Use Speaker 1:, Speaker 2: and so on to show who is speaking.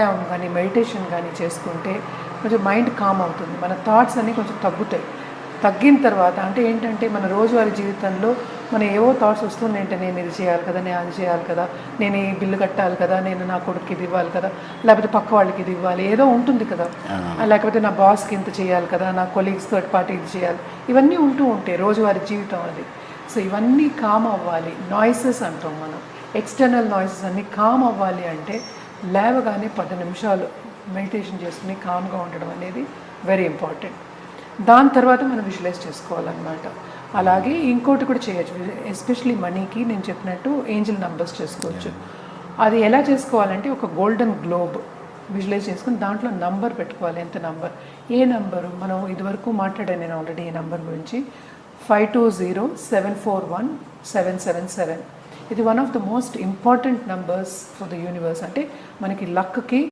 Speaker 1: వ్యాయామం కానీ మెడిటేషన్ కానీ చేసుకుంటే కొంచెం మైండ్ కామ్ అవుతుంది. మన థాట్స్ అన్నీ కొంచెం తగ్గుతాయి. తగ్గిన తర్వాత అంటే ఏంటంటే మన రోజువారీ జీవితంలో మన ఏవో థాట్స్ వస్తుందంటే నేను ఇది చేయాలి కదా నేను అది చేయాలి కదా నేను ఈ బిల్లు కట్టాలి కదా నేను నా కొడుకు ఇది ఇవ్వాలి కదా లేకపోతే పక్క వాళ్ళకి ఇది ఇవ్వాలి ఏదో ఉంటుంది కదా. లేకపోతే నా బాస్కి ఇంత చేయాలి కదా నా కొలీగ్స్ థర్డ్ పార్టీ ఇది చేయాలి. ఇవన్నీ ఉంటూ ఉంటాయి రోజువారీ జీవితం అది. సో ఇవన్నీ కామ్ అవ్వాలి. నాయిసెస్ అంటాం మనం. ఎక్స్టర్నల్ నాయిసెస్ అన్నీ కామ్ అవ్వాలి అంటే లేవగానే పది నిమిషాలు మెడిటేషన్ చేసుకుని కామ్గా ఉండడం అనేది వెరీ ఇంపార్టెంట్ దాని తర్వాత మనం విజువలైజ్ చేసుకోవాలన్నమాట. అలాగే ఇంకోటి కూడా చేయొచ్చు. ఎస్పెషలీ మనీకి నేను చెప్పినట్టు ఏంజిల్ నంబర్స్ చేసుకోవచ్చు. అది ఎలా చేసుకోవాలంటే ఒక గోల్డెన్ గ్లోబ్ విజువలైజ్ చేసుకుని దాంట్లో నంబర్ పెట్టుకోవాలి. ఎంత నంబర్ ఏ నంబరు మనం ఇదివరకు మాట్లాడాను నేను ఆల్రెడీ ఈ నంబర్ గురించి? Five two zero seven four one seven seven seven ఇది one of the most important numbers for the universe అంటే మనకి లక్కి